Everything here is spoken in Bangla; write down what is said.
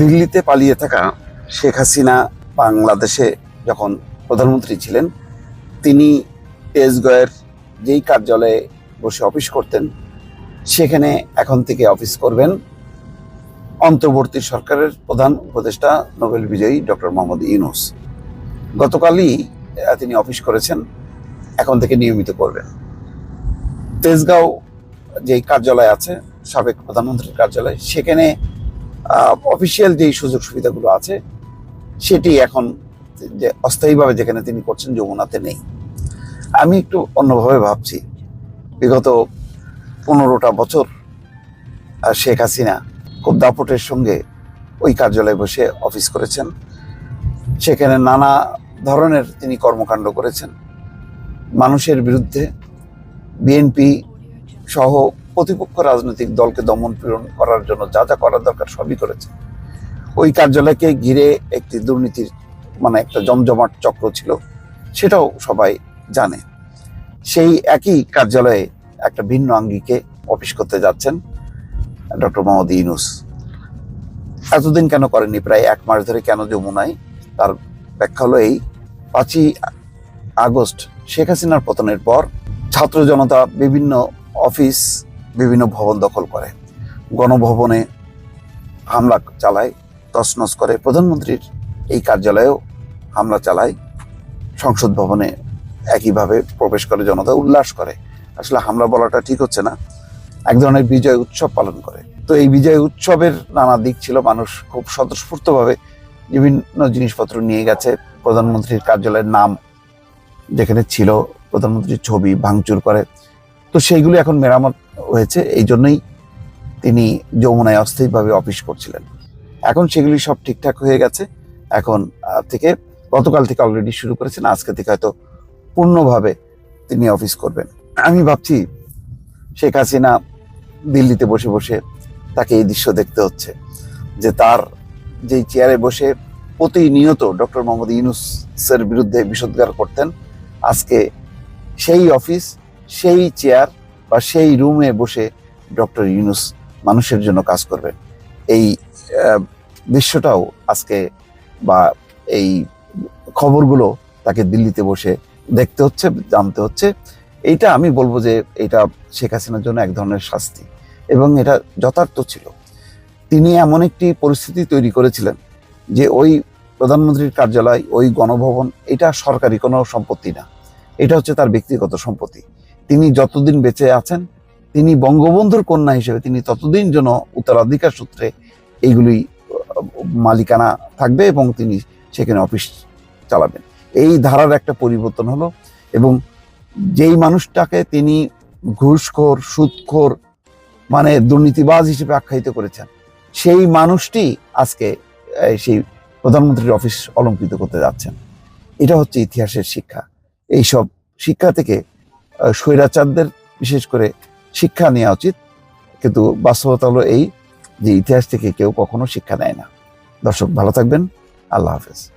দিল্লিতে পালিয়ে থাকা শেখ হাসিনা বাংলাদেশে যখন প্রধানমন্ত্রী ছিলেন, তিনি তেজগয়ের যেই কার্যালয়ে বসে অফিস করতেন, সেখানে এখন থেকে অফিস করবেন অন্তর্বর্তী সরকারের প্রধান উপদেষ্টা নোবেল বিজয়ী ডক্টর মোহাম্মদ ইউনুস। গতকালই তিনি অফিস করেছেন, এখন থেকে নিয়মিত করবেন। তেজগাঁও যেই কার্যালয় আছে, সাবেক প্রধানমন্ত্রীর কার্যালয়, সেখানে অফিসিয়াল যেই সুযোগ সুবিধাগুলো আছে, সেটি এখন যে অস্থায়ীভাবে যেখানে তিনি করছেন যমুনাতে নেই। আমি একটু অন্যভাবে ভাবছি, বিগত পনেরোটা বছর শেখ হাসিনা খুব দাপটের সঙ্গে ওই কার্যালয়ে বসে অফিস করেছেন। সেখানে নানা ধরনের তিনি কর্মকাণ্ড করেছেন। মানুষের বিরুদ্ধে বিএনপি সহ প্রতিপক্ষ রাজনৈতিক দলকে দমন পীড়ন করার জন্য যা যা করার দরকার সবই করেছে। ওই কার্যালয়কে ঘিরে একটি দুর্নীতির মানে একটা জমজমাট চক্র ছিল, সেটাও সবাই জানে। সেই একই কার্যালয়ে একটা ভিন্ন আঙ্গিকে অফিস করতে যাচ্ছেন ডক্টর মোহাম্মদ ইউনুস। এতদিন কেন করেনি প্রায় এক মাস ধরে কেন যমুনায়? তার ব্যাখ্যা হলো এই, পাঁচই আগস্ট শেখ হাসিনার পতনের পর ছাত্র জনতা বিভিন্ন অফিস বিভিন্ন ভবন দখল করে। গণভবনে হামলা চালায়, তছনছ করে। প্রধানমন্ত্রীর এই কার্যালয়েও হামলা চালায়। সংসদ ভবনে একইভাবে প্রবেশ করে, জনতা উল্লাস করে। আসলে হামলা বলাটা ঠিক হচ্ছে না। এক ধরনের বিজয় উৎসব পালন করে। তো এই বিজয় উৎসবের নানা দিক ছিল। মানুষ খুব স্বতঃস্ফূর্তভাবে বিভিন্ন জিনিসপত্র নিয়ে গেছে। প্রধানমন্ত্রীর কার্যালয়ের নাম যেখানে ছিল, প্রধানমন্ত্রীর ছবি ভাঙচুর করে। তো সেইগুলো এখন মেরামত হয়েছে এই জন্যই তিনি যমুনায় অস্থায়ীভাবে অফিস করছিলেন। এখন সেগুলি সব ঠিকঠাক হয়ে গেছে। এখন থেকে গতকাল থেকে অলরেডি শুরু করেছেন, আজকে থেকে হয়তো পূর্ণভাবে তিনি অফিস করবেন। আমি ভাবছি, শেখ হাসিনা দিল্লিতে বসে বসে তাকে এই দৃশ্য দেখতে হচ্ছে, যে তার যেই চেয়ারে বসে প্রতিনিয়ত ডক্টর মোহাম্মদ ইউনুসের বিরুদ্ধে বিষোদ্গার করতেন, আজকে সেই অফিস সেই চেয়ার বা সেই রুমে বসে ডক্টর ইউনুস মানুষের জন্য কাজ করবেন। এই দৃশ্যটাও আজকে বা এই খবরগুলো তাকে দিল্লিতে বসে দেখতে হচ্ছে, জানতে হচ্ছে। এইটা আমি বলব যে এটা শেখ হাসিনার জন্য এক ধরনের শাস্তি এবং এটা যথার্থ ছিল। তিনি এমন একটি পরিস্থিতি তৈরি করেছিলেন যে ওই প্রধানমন্ত্রীর কার্যালয়, ওই গণভবন, এটা সরকারি কোনো সম্পত্তি না। এটা হচ্ছে তার ব্যক্তিগত সম্পত্তি। তিনি যতদিন বেঁচে আছেন, তিনি বঙ্গবন্ধুর কন্যা হিসেবে তিনি ততদিন যেন উত্তরাধিকার সূত্রে এইগুলি মালিকানা থাকবে এবং তিনি সেখানে অফিস চালাবেন। এই ধারার একটা পরিবর্তন হলো এবং যেই মানুষটাকে তিনি ঘুষখোর, সুদখোর মানে দুর্নীতিবাজ হিসেবে আখ্যায়িত করেছেন, সেই মানুষটি আজকে সেই প্রধানমন্ত্রীর অফিস অলঙ্কৃত করতে যাচ্ছেন। এটা হচ্ছে ইতিহাসের শিক্ষা। এইসব শিক্ষা থেকে স্বৈরাচারদের বিশেষ করে শিক্ষা নেওয়া উচিত। কিন্তু বাস্তবতা হলো এই যে ইতিহাস থেকে কেউ কখনো শিক্ষা নেয় না। দর্শক, ভালো থাকবেন। আল্লাহ হাফেজ।